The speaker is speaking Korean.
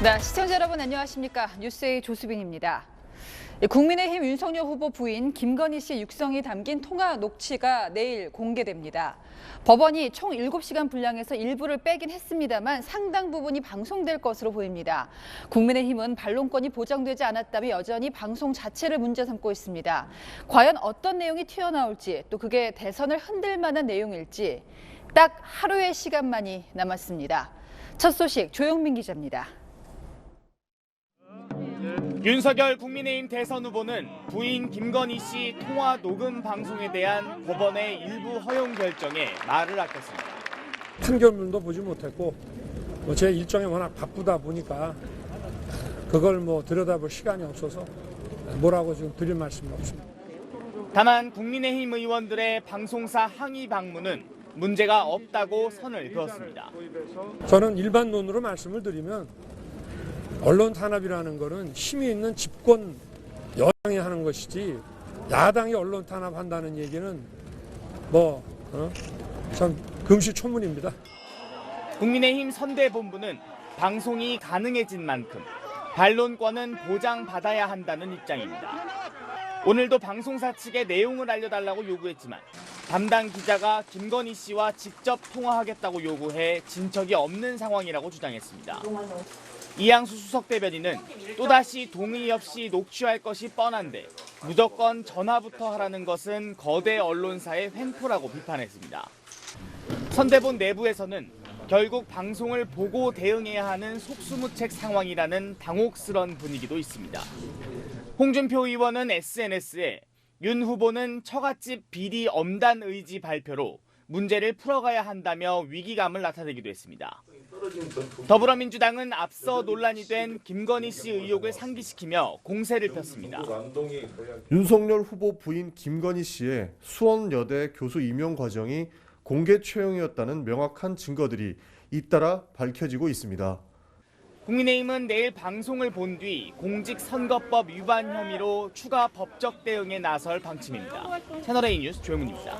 네, 시청자 여러분 안녕하십니까? 뉴스의 조수빈입니다. 예, 국민의힘 윤석열 후보 부인 김건희 씨 육성이 담긴 통화 녹취가 내일 공개됩니다. 법원이 총 7시간 분량에서 일부를 빼긴 했습니다만 상당 부분이 방송될 것으로 보입니다. 국민의힘은 반론권이 보장되지 않았다며 여전히 방송 자체를 문제 삼고 있습니다. 과연 어떤 내용이 튀어나올지 또 그게 대선을 흔들 만한 내용일지 딱 하루의 시간만이 남았습니다. 첫 소식 조영민 기자입니다. 윤석열 국민의힘 대선 후보는 부인 김건희 씨 통화 녹음 방송에 대한 법원의 일부 허용 결정에 말을 아꼈습니다. 판결문도 보지 못했고 뭐제 일정이 워낙 바쁘다 보니까 그걸 뭐 들여다볼 시간이 없어서 뭐라고 지금 드릴 말씀이 없습니다. 다만 국민의힘 의원들의 방송사 항의 방문은 문제가 없다고 선을 그었습니다. 저는 일반론으로 말씀을 드리면 언론 탄압이라는 거는 힘이 있는 집권 여당이 하는 것이지 야당이 언론 탄압한다는 얘기는 뭐참 금시초문입니다. 국민의힘 선대본부는 방송이 가능해진 만큼 반론권은 보장받아야 한다는 입장입니다. 오늘도 방송사 측에 내용을 알려달라고 요구했지만 담당 기자가 김건희 씨와 직접 통화하겠다고 요구해 진척이 없는 상황이라고 주장했습니다. 이양수 수석 대변인은 또다시 동의 없이 녹취할 것이 뻔한데 무조건 전화부터 하라는 것은 거대 언론사의 횡포라고 비판했습니다. 선대본 내부에서는 결국 방송을 보고 대응해야 하는 속수무책 상황이라는 당혹스런 분위기도 있습니다. 홍준표 의원은 SNS에 윤 후보는 처갓집 비리 엄단 의지 발표로 문제를 풀어가야 한다며 위기감을 나타내기도 했습니다. 더불어민주당은 앞서 논란이 된 김건희 씨 의혹을 상기시키며 공세를 폈습니다. 윤석열 후보 부인 김건희 씨의 수원여대 교수 임용 과정이 공개 채용이었다는 명확한 증거들이 잇따라 밝혀지고 있습니다. 국민의힘은 내일 방송을 본 뒤 공직선거법 위반 혐의로 추가 법적 대응에 나설 방침입니다. 채널A 뉴스 조영문입니다.